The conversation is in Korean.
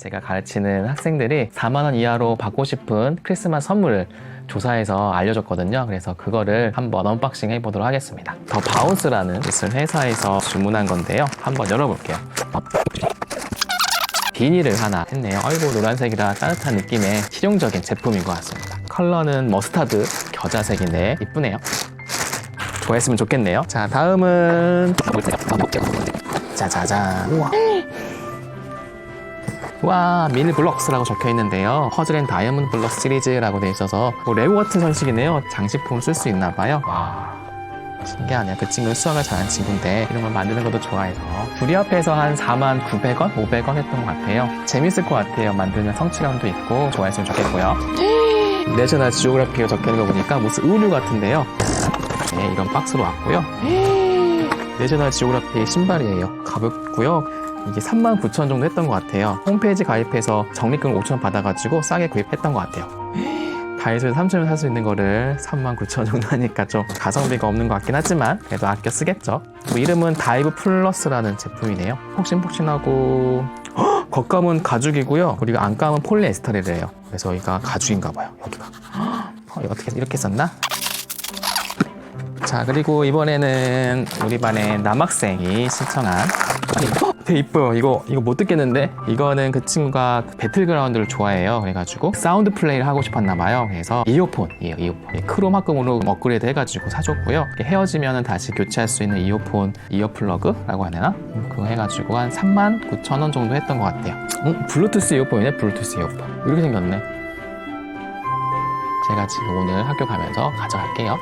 제가 가르치는 학생들이 4만 원 이하로 받고 싶은 크리스마스 선물을 조사해서 알려줬거든요. 그래서 그거를 한번 언박싱 해보도록 하겠습니다. 더 바운스라는 무슨 회사에서 주문한 건데요. 한번 열어볼게요. 비닐을 하나 했네요. 아이고 노란색이라 따뜻한 느낌의 실용적인 제품인 것 같습니다. 컬러는 머스타드 겨자색인데 이쁘네요. 좋아했으면 좋겠네요. 자 다음은 짜자잔. 우와. 와 미니 블럭스라고 적혀 있는데요. 퍼즐 앤 다이아몬드 블럭 시리즈라고 돼 있어서 뭐 레고 같은 형식이네요. 장식품 쓸 수 있나 봐요. 와 신기하네요. 그 친구는 수학을 잘하는 친구인데 이런 걸 만드는 것도 좋아해서 둘이 합해서 한 4만 900원, 500원 했던 것 같아요. 재밌을 것 같아요. 만들면 성취감도 있고 좋아했으면 좋겠고요. 내셔널 지오그래피가 적혀 있는 거 보니까 무슨 의류 같은데요. 네, 이런 박스로 왔고요. 내셔널 지오그래피 신발이에요. 가볍고요. 이게 39,000원 정도 했던 것 같아요. 홈페이지 가입해서 적립금 5,000원 받아가지고 싸게 구입했던 것 같아요. 다이소에서 3,000원 살 수 있는 거를 39,000원 정도 하니까 좀 가성비가 없는 것 같긴 하지만 그래도 아껴 쓰겠죠. 뭐 이름은 다이브 플러스라는 제품이네요. 폭신폭신하고 헉! 겉감은 가죽이고요. 그리고 안감은 폴리에스터리래요. 그래서 여기가 가죽인가 봐요. 여기가. 헉! 어, 이거 어떻게 이렇게 썼나? 자 그리고 이번에는 우리 반의 남학생이 신청한 어, 되게 이뻐요. 이거 이거 못 듣겠는데? 이거는 그 친구가 배틀그라운드를 좋아해요. 그래가지고 사운드 플레이를 하고 싶었나 봐요. 그래서 이어폰이에요 이어폰. 크롬 합금으로 업그레이드 해가지고 사줬고요. 헤어지면 다시 교체할 수 있는 이어폰 이어플러그라고 해야 되나? 음, 그거 해가지고 한 3만 9천 원 정도 했던 것 같아요. 음, 블루투스 이어폰이네 블루투스 이어폰. 이렇게 생겼네. 제가 지금 오늘 학교 가면서 가져갈게요